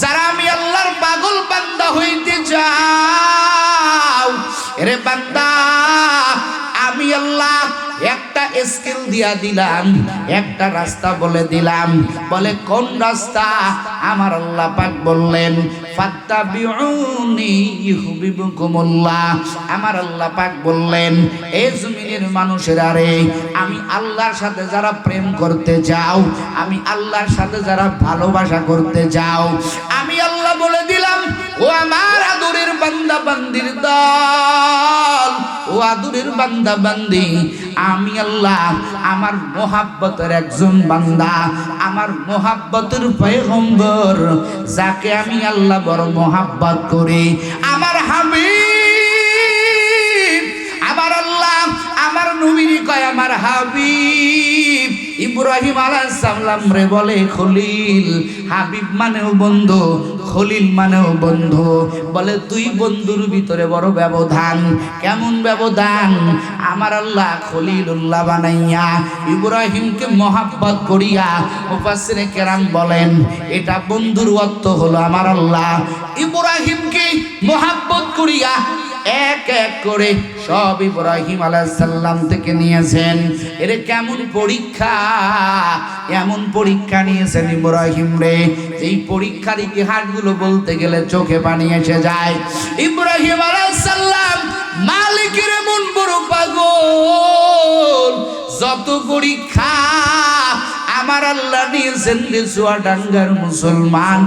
যারা আমি আল্লাহর পাগল বান্দা হইতে যাও স্কিল দিয়া দিলাম, একটা রাস্তা বলে দিলাম। বলে, কোন রাস্তা? আমার আল্লাহ পাক বললেন আমার আল্লাহ পাক বললেন এই জমিনের মানুষেরা রে, আমি আল্লাহর সাথে যারা প্রেম করতে যাও আমি আল্লাহর সাথে যারা ভালোবাসা করতে যাও আমি আল্লাহ বলে দিলাম, ও আমার আদরের বান্দা বান্দির দল ও আদরের বান্দা বান্দি, আমি আল্লাহ আমার মোহাব্বতের একজন বান্দা, আমার মোহাব্বতের পয়গম্বর, যাকে আমি আল্লাহ বড় মোহাব্বত করি। আমার হাবিব, আমার আল্লাহ, আমার নবীর কয় আমার হাবিব। ইব্রাহিম আলাইহিস সালাম রে বলে, খলিল, হাবিব মানেও বন্ধু, খলিল মানেও বন্ধু। বলে দুই বন্ধুর ভিতরে বড় ব্যবধান। কেমন ব্যবধান? আমার আল্লাহ খলিলুল্লাহ বানাইয়া, ইব্রাহিমকে মহাব্বত করিয়া মুফাসসিরে কেরাম বলেন, এটা বন্ধুর অর্থ হলো আমার আল্লাহ। ইব্রাহিমকে মহাব্বত করিয়া এক এক করে সব ইব্রাহিম আলাইসাল্লাম থেকে নিয়েছেন। এর কেমন পরীক্ষা? এমন পরীক্ষা নিয়েছেন ইব্রাহিম রে। এই পরীক্ষার ইতিহাসগুলো বলতে গেলে চোখে পানি এসে যায়। ইব্রাহিম আলাইসাল্লাম মালিকের এমন বড় পাগল। যত পরীক্ষা আমার আল্লাহ নিয়েছেন রে চুয়াডাঙ্গার মুসলমান,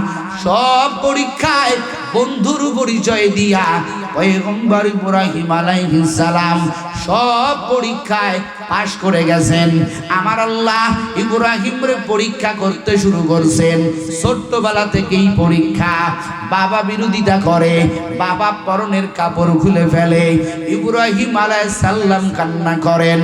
সব পরীক্ষায় বন্ধুর পরিচয় দিয়া পয়গম্বর ইব্রাহিম আলাইহিস সব পরীক্ষায় পাশ করে গেছেন। আমার আল্লাহ ইব্রাহিমরে পরীক্ষা করতে শুরু করছেন। ছোট্টবেলা থেকেই পরীক্ষা। বাবা বিরোধিতা করে, বাবা পরনের কাপড় খুলে ফেলে। ইব্রাহিম আলাইহিস সাল্লাম কান্না করেন।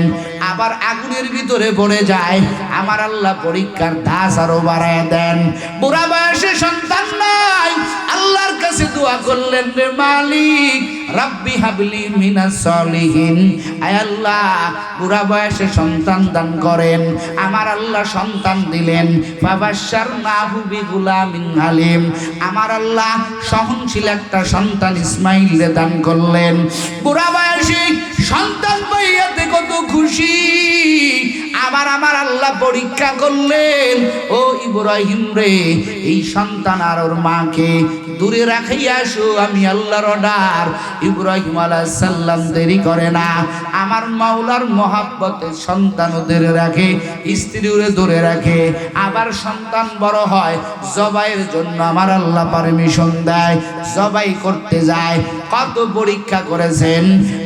আবার আগুনের ভিতরে পড়ে যায়। আমার আল্লাহ পরীক্ষার ধাস আরও বাড়ায় দেন। বুড়া বয়সে সন্তান নাই। আল্লাহর কাছে দোয়া করলেন রে মালিক, রাব্বি হাবলি মিনাস সলিহিন। আয় আল্লাহ, বুড়া বয়সে সন্তান দান করেন। আমার আল্লাহ সন্তান দিলেন বাবাসার নাহুবি গুলামিন হালিম আমার আল্লাহ সহনশীল একটা সন্তান ইসমাইল দান করলেন। বুড়া বয়সে সন্তান পাইয়াতে কত খুশি। আবার আমার আল্লাহ পরীক্ষা করলেন ও ইব্রাহিম রে এই সন্তান আর ওর মাকে দূরে রাখাইয়া আসো, আমি আল্লাহর অর্ডার। ইব্রাহিম আলাইহিস সালাম দেরি করে না। আমার মাওলার মহাব্বতে সন্তান ওদের রাখে, স্ত্রী ওরে দূরে রাখে। আবার সন্তান বড় হয়, জবাইয়ের জন্য আমার আল্লাহ পারমিশন দেয়, জবাই করতে যায়। কত পরীক্ষা করেছেন?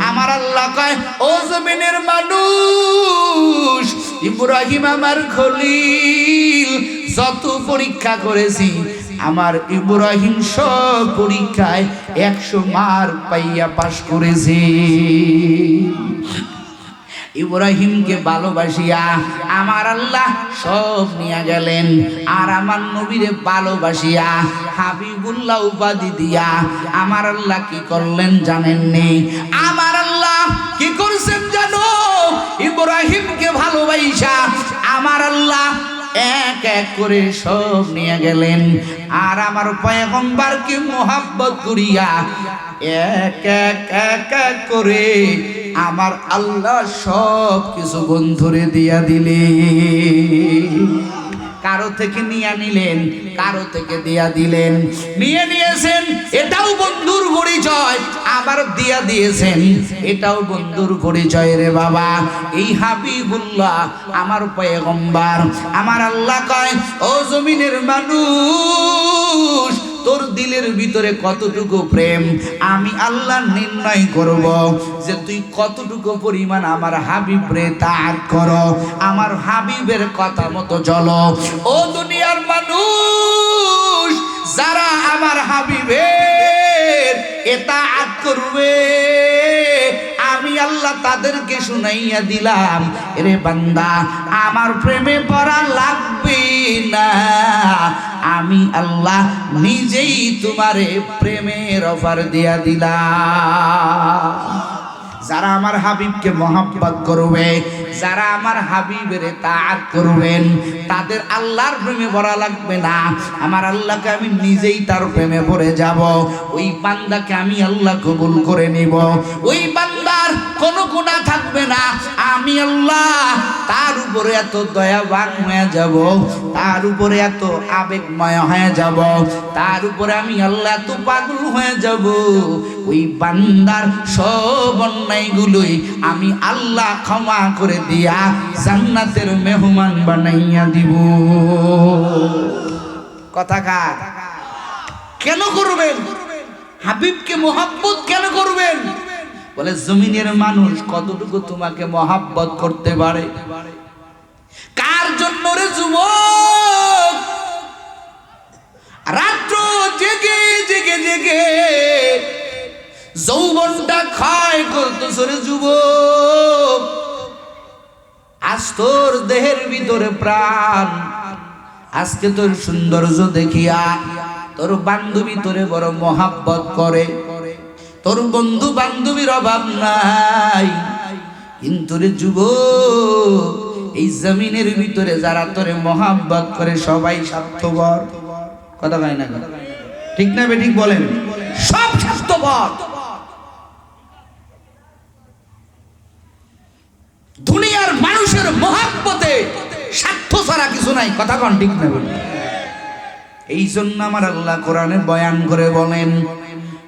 আমার আল্লাহ কয়, ও জমিনের মানুষ, ইব্রাহিম আমার খলিল, যত পরীক্ষা করেছি আমার ইব্রাহিম সব পরীক্ষায় একশো মার পাইয়া পাশ করেছি। ইব্রাহিমকে ভালোবাসিয়া আমার আল্লাহ সব নিয়ে গেলেন আর আমার নবীরে ভালোবাসিয়া হাবিবুল্লাহ উপাধি দিয়া আমার আল্লাহ কি করলেন জানেন জানেননি আমার আল্লাহ কি করছেন জানো? ইব্রাহিমকে ভালোবাসা আমার আল্লাহ এক এক করে সব নিয়ে গেলেন। আর আমার পয়গম্বরকে মোহাব্বত করিয়া এক এক এক এক করে আমার আল্লাহ সব কিছু বন্ধুরে দিয়া দিলে কারও থেকে নিয়ে নিলেন, কারও থেকে দিয়া দিলেন। নিয়ে নিয়েছেন, এটাও বন্ধুর পরিচয়। আবার দিয়া দিয়েছেন, এটাও বন্ধুর পরিচয় রে বাবা। এই হাবিবুল্লাহ আমার পয়গম্বর। আমার আল্লাহ কয়, ও জমিনের মানুষ তোর দিলের ভিতরে কতটুকু প্রেম? আমি আল্লাহ নির্ণয় করব যে তুই কতটুকু পরিমাণ আমার হাবিবরে তার কর। আমার হাবিবের কথা মতো চলো। ও দুনিয়ার মানুষ, যারা আমার হাবিবের এটা করবে আমি আল্লাহ তাদেরকে শুনাইয়া দিলাম। রে বান্দা, আমার প্রেমে পড়া লাগবে না। আমি আল্লাহ নিজেই তোমারে প্রেমের অফার দিয়া দিলাম। যারা আমার হাবিবকে মহাব্বত করবে, যারা আমার হাবিবের তাআত করবেন, তাদের আল্লাহর প্রেমে পড়া লাগবে না। আমার আল্লাহকে আমি নিজেই তার প্রেমে পড়ে যাব। ওই বান্দাকে আমি আল্লাহ কবুল করে নিব। ওই বান্দার কোনো গুনাহ থাকবে না। আমি আল্লাহ, তার উপরে এত দয়াবান হয়ে যাব, তার উপরে এত আবেগময় হয়ে যাব, তার উপরে আমি আল্লাহ এত পাগল হয়ে যাব। ওই বান্দার সব অন্যায়গুলোই আমি আল্লাহ ক্ষমা করে দিয়া জান্নাতের মেহমান বানাইয়া দিব। কথা কার? কেন করবেন? হাবিবকে মোহাব্বত কেন করবেন? বলে, জমিনের মানুষ কতটুকু তোমাকে মহাব্বত করতে পারে? কার জন্য রে যুবক? রাত্র জেগে জেগে জেগে যৌবনটা ক্ষয় করতেছ রে যুবক। আজ তোর দেহের ভিতরে প্রাণ, আজকে তোর সৌন্দর্য দেখিয়া তোর বান্ধবী তোরে বড় মহাব্বত করে। তোর বন্ধু বান্ধবীর অভাব নাই। কিন্তু রে যুব এই জমিনের ভিতরে যারা তোরে মহাব্বত করে, সবাই স্বার্থপর। কথা কয় না ঠিক না বে ঠিক বলেন? সব স্বার্থপর। দুনিয়ার মানুষের মহাব্বতে স্বার্থ ছাড়া কিছু নাই। কথা কন ঠিক না এই জন্য আমার আল্লাহ কোরআনে বয়ান করে বলেন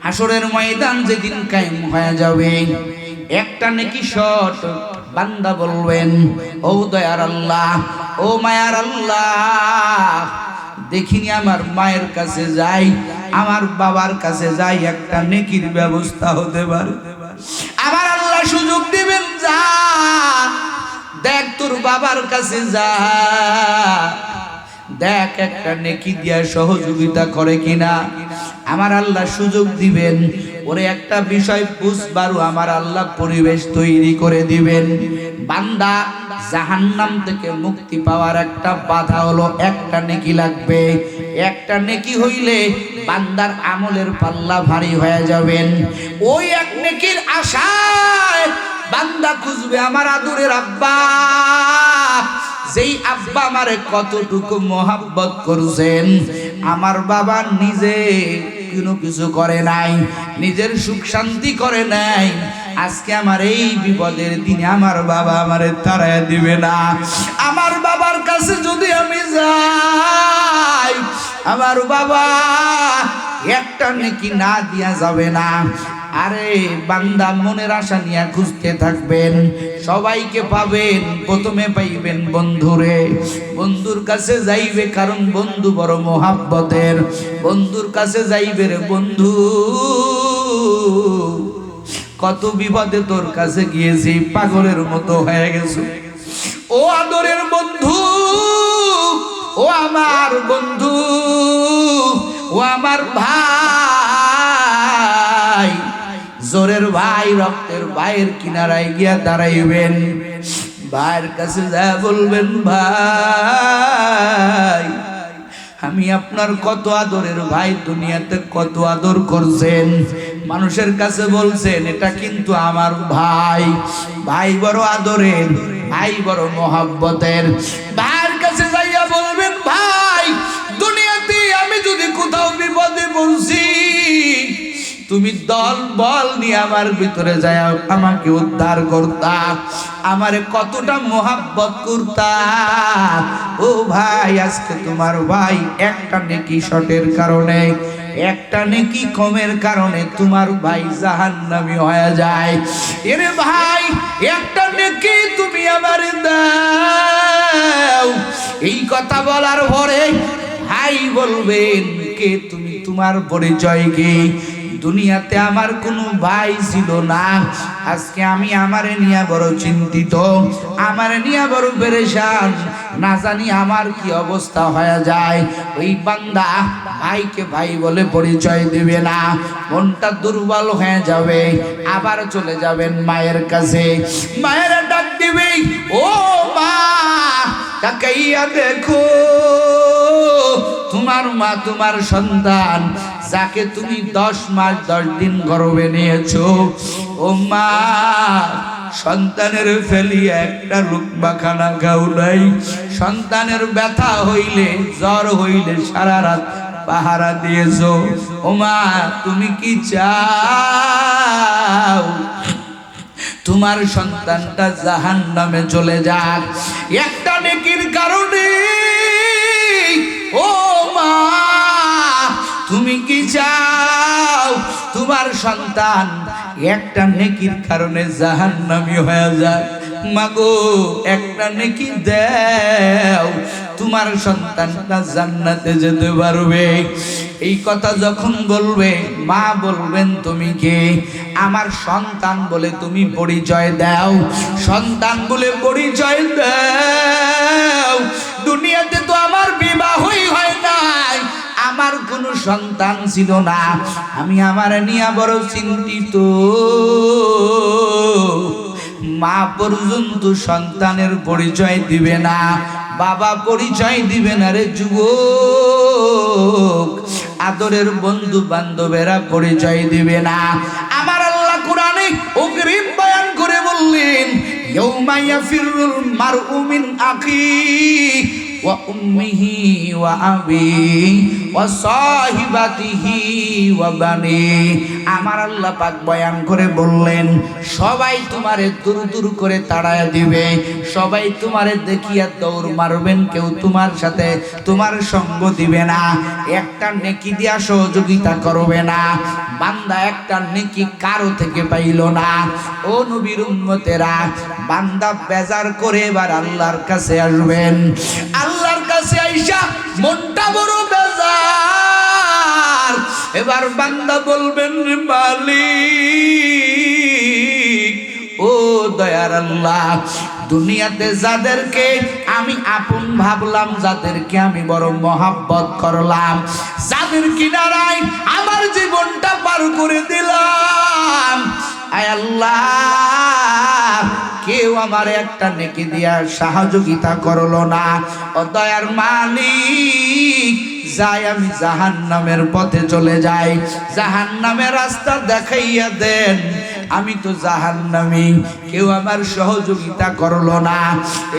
হাসরের ময়দান যেদিন কায়েম হয়ে যাবে, একটা নাকি শট বান্দা বলবেন, ও দয়ার আল্লাহ, ও মায়ার আল্লাহ, দেখিনি আমার মায়ের কাছে যাই, আমার বাবার কাছে যাই, একটা নেকির ব্যবস্থা হতে পারে। আমার আল্লাহ সুযোগ দিবেন, যা, দেখ তোর বাবার কাছে যা। দেখ একটা নেকি দিয়া সহযোগিতা করে কিনা। আমার আল্লাহ সুযোগ দিবেন। ওরে একটা বিষয় বুঝবারও আমার আল্লাহ পরিবেশ তৈরি করে দিবেন। বান্দা, জাহান্নাম থেকে মুক্তি পাওয়ার একটা বাধা হলো একটা নেকি লাগবে। একটা নেকি হইলে বান্দার আমলের পাল্লা ভারী হয়ে যাবেন। ওই এক নেকির আশায় বান্দা খুঁজবে আমার আদুরের আব্বা। যেই আব্বা আমারে কতটুকু মোহাব্বত করছেন, আমার বাবা নিজে কোনো কিছু করে নাই, নিজের সুখ শান্তি করে নাই। আজকে আমার এই বিপদের দিনে আমার বাবা আমারে তাড়ায় দিবে না। আমার বাবার কাছে যদি আমি যাই, আমার বাবা একটা নাকি না দিয়া যাবে না। আরে বান্দা মনের আশা নিয়ে খুঁজতে থাকবেন, সবাইকে পাবেন, প্রথমে পাইবেন বন্ধুরে। বন্ধুর কাছে যাইবে কারণ বন্ধু বড় মোহাব্বতের। বন্ধুর কাছে যাইবে রে বন্ধু, কত বিপদে তোর কাছে গিয়েছি, পাগলের মতো হয়ে গেছে। ও আদরের বন্ধু, ও আমার বন্ধু, ও আমার ভাই। জোরের ভাই, রক্তের ভাইয়ের কিনারায় গিয়া দাঁড়াইবেন। ভাইয়ের কাছে যা বলবেন, ভাই, আমি আপনার কত আদরের ভাই, দুনিয়াতে কত আদর করছেন? মানুষের কাছে বলছেন, এটা কিন্তু আমার ভাই। ভাই বড় আদরের, ভাই বড় মহাব্বতের। ভাইয়ের কাছে যাইয়া বলবেন, ভাই, দুনিয়াতে আমি যদি কোথাও বিপদে পড়ছি তুমি দল বল নিয়ে আমার ভিতরে যায় আমাকে উদ্ধার করতা। আমারে কতটা মোহাব্বত করতা। ও ভাই, আজকে তোমার ভাই একটা নেকি শটের কারণে, একটা নেকি কমের কারণে তোমার ভাই জাহান্নামি হয়ে যায়। এরে ভাই, একটা নেকি তুমি আমার দাও। এই কথা বলার পরে ভাই বলবেন, কে তুমি? তোমার পরিচয় কি? দুনিয়াতে আমার কোনো ভাই ছিল না। আজকে আমি আমারে নিয়ে বড় চিন্তিত, আমারে নিয়ে বড় পেরেশান। না জানি আমার কি অবস্থা হয়ে যায়। ওই বান্দা ভাইকে ভাই বলে পরিচয় দিবে না। মনটা দুর্বল হয়ে যাবে, আবার চলে যাবেন মায়ের কাছে। মায়ের ডাক দিবে, ও মা, তাকাইয়া দেখো তোমার মা, তোমার সন্তান, যাকে তুমি দশ মাস, দশ দিন গর্বে নিয়েছো। ও মা, সন্তানের ফেলিয়ে একটা লুকমা খানা খাও নাই। সন্তানের ব্যথা হইলে, জ্বর হইলে সারা রাত পাহারা দিয়েছ। ও মা, তুমি কি চাও? তোমার সন্তানটা জাহান নামে চলে যাক। একটা নেকির কারণে ও মা তুমি কি চাও তোমার সন্তান একটা নেকির কারণে জাহান নামি হয়ে যাক মাগো, একটা নেকি দেও, তোমার সন্তানটা জান্নাতে যেতে পারবে। এই কথা যখন বলবে, মা বলবেন, তুমি কে? আমার সন্তান বলে তুমি পরিচয় দাও। সন্তান বলে পরিচয় দাও। দুনিয়াতে তো আমার বিবাহই হয় আমার কোনো সন্তান ছিল না। আমি আমার নিয়ে বড় চিন্তিত। মা পর্যন্ত সন্তানের পরিচয় দিবে না। বাবা পরিচয় দিবে না রে যুবক। আদরের বন্ধু বান্ধবেরা পরিচয় দিবে না। আমার আল্লাহ কোরআনে অগ্রিম বয়ান করে বললেন ইয়ৌমা ইয়াফিরুল মারউ মিন ওয়া সাহিবাতিহি ওয়া বানি আমার আল্লাহ পাক বয়ান করে বললেন, সবাই তোমারে দূর দূর করে তাড়ায় দিবে। সবাই তোমারে দেখিয়া দৌড় মারবেন, কেউ তোমার সাথে তোমার সঙ্গ দিবে না। একটা নেকি দিয়া সহযোগিতা করবে না। বান্দা একটা নেকি কারও থেকে পাইল না। ও নবীর উম্মতেরা, বান্দা বেজার করে এবার আল্লাহর কাছে আসবেন। আল্লাহর কাছে আইসা মনটা বড় বেজার। এবার বান্দা বলবেন মালিক, ও দয়ার আল্লাহ, দুনিয়াতে যাদেরকে আমি আপন ভাবলাম, যাদেরকে আমি বড় মহাব্বত করলাম, যাদের কিনারায় আমার জীবনটা পার করে দিলাম আয় আল্লাহ, কেউ আমার একটা নেকি দিয়া সহযোগিতা করল না। ও দয়ার মালিক, যাই আমি জাহান নামের পথে চলে যাই। জাহান নামের রাস্তা দেখাইয়া দেন। আমি তো জাহান নামি কেউ আমার সহযোগিতা করল না।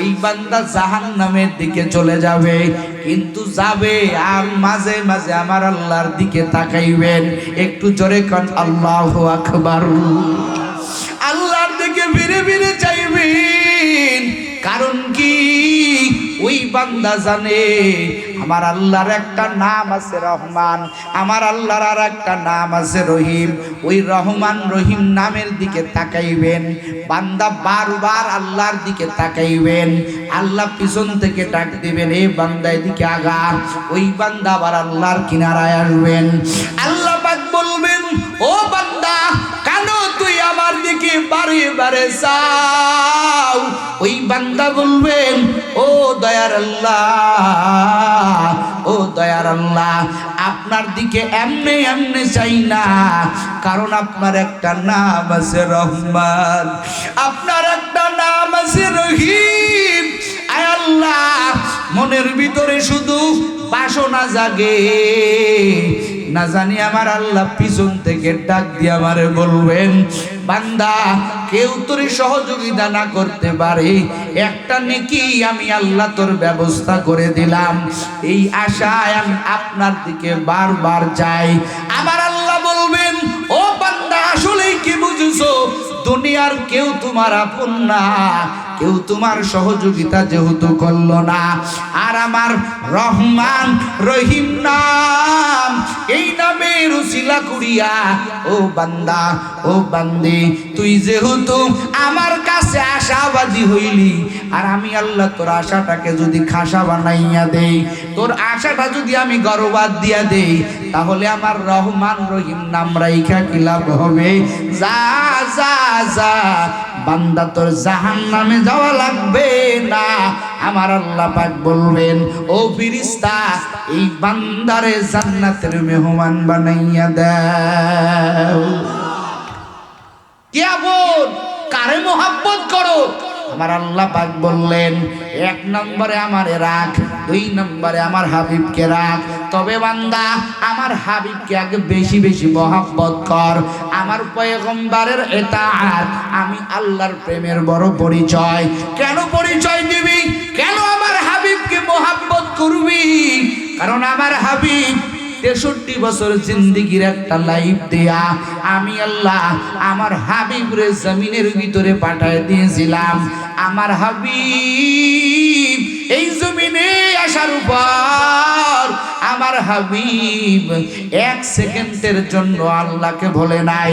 এই বান্দা জাহান নামের দিকে চলে যাবে, কিন্তু যাবে আর মাঝে মাঝে আমার আল্লাহর দিকে তাকাইবেন। একটু জোরে কন, আল্লাহ আকবার। আল্লাহর দিকে ফিরে ফিরে চাইবেন। কারণ কি? ওই বান্দা জানে, আমার আল্লাহর একটা নাম আছে রহমান, আমার আল্লাহর আর একটা নাম আছে রহিম। ওই রহমান রহিম নামের দিকে তাকাইবেন, বান্দা বারবার আল্লাহর দিকে তাকাইবেন, আল্লাহ পিছন থেকে ডাক দিবেন এই বান্দা, এদিকে আগা ওই বান্দা আবার আল্লাহর কিনারায় আসবেন। আল্লাহ পাক বলবেন, ও বান্দা বারে বারে চাও ওই বান্দা বলবেন, ও দয়ার আল্লাহ, ও দয়ার আল্লাহ, আপনার দিকে এমনি এমনি চাই না, কারণ আপনার একটা নাম আছে রহমান। আপনার একটা নাম আছে রহিম। আয় আল্লাহ, মনের ভিতরে শুধু বাসনা জাগে। না জানি আমার আল্লাহ পিছন থেকে ডাক দিয়ে আমারে বলবেন, বান্দা, কেউ তোর সহযোগিতা না করতে পারে। একটা নেকি আমি আল্লাহ তোর ব্যবস্থা করে দিলাম। এই আশায় আমি আপনার দিকে বারবার যাই। আমার আল্লাহ বলবেন, ও বান্দা, আসলেই কি বুঝছ? দুনিয়ার কেউ তোমার আপন না। কেউ তোমার সহযোগিতা যেহেতু করল না। আর আমার রহমান রহিম নাম, এই নামে রুসিলা কুড়িয়া, ও বান্দা, ও বান্দি, তুই যেহেতু আমার কাছে আশাবাদী হইলি, আর আমি আল্লাহ তোর আশাটাকে যদি খাসা বানাইয়া দেই, তোর আশাটা যদি আমি গর্বাদ দিয়া দেই, তাহলে আমার রহমান রহিম নাম রাইখা কি লাভ হবে? যা যা যা বান্দা তোর জাহান নামে যাওয়া লাগবে না। আমার আল্লাহ পাক বলবেন, ও ফিরিস্তা, এই বান্দারে জান্নাতের মেহমান বানাইয়া দাও। কেমন কারে মোহাব্বত করো? আমার আল্লাহ পাক বললেন, এক নম্বরে আমারে রাখ, দুই নম্বরে আমার হাবিবকে রাখ তবে বান্দা, আমার হাবিবকে আগে বেশি বেশি মহাব্বত কর। আমার পয়গম্বরের এটা আমি আল্লাহর প্রেমের বড় পরিচয়। কেন পরিচয় দিবি? কেন আমার হাবিবকে মহাব্বত করবি? কারণ আমার হাবিব তেষট্টি বছর জিন্দিগির একটা লাইফ দেয়া। আমি আল্লাহ আমার হাবিবরে জমিনের ভিতরে পাঠায় দিয়েছিলাম। আমার হাবিব এই জমিনে আসার উপর আমার হাবিব এক সেকেন্ডের জন্য আল্লাহকে ভোলে নাই,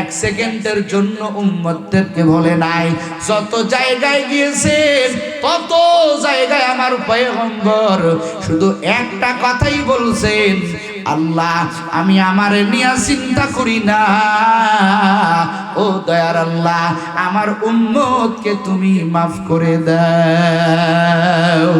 এক সেকেন্ডের জন্য উম্মতদেরকে ভোলে নাই। যত জায়গায় গিয়েছেন, তত জায়গায় আমার পয়গম্বর শুধু একটা কথাই বলছেন, আল্লাহ, আমি আমারে নিয়ে চিন্তা করি না। ও দয়ার আল্লাহ, আমার উম্মতকে তুমি মাফ করে দাও।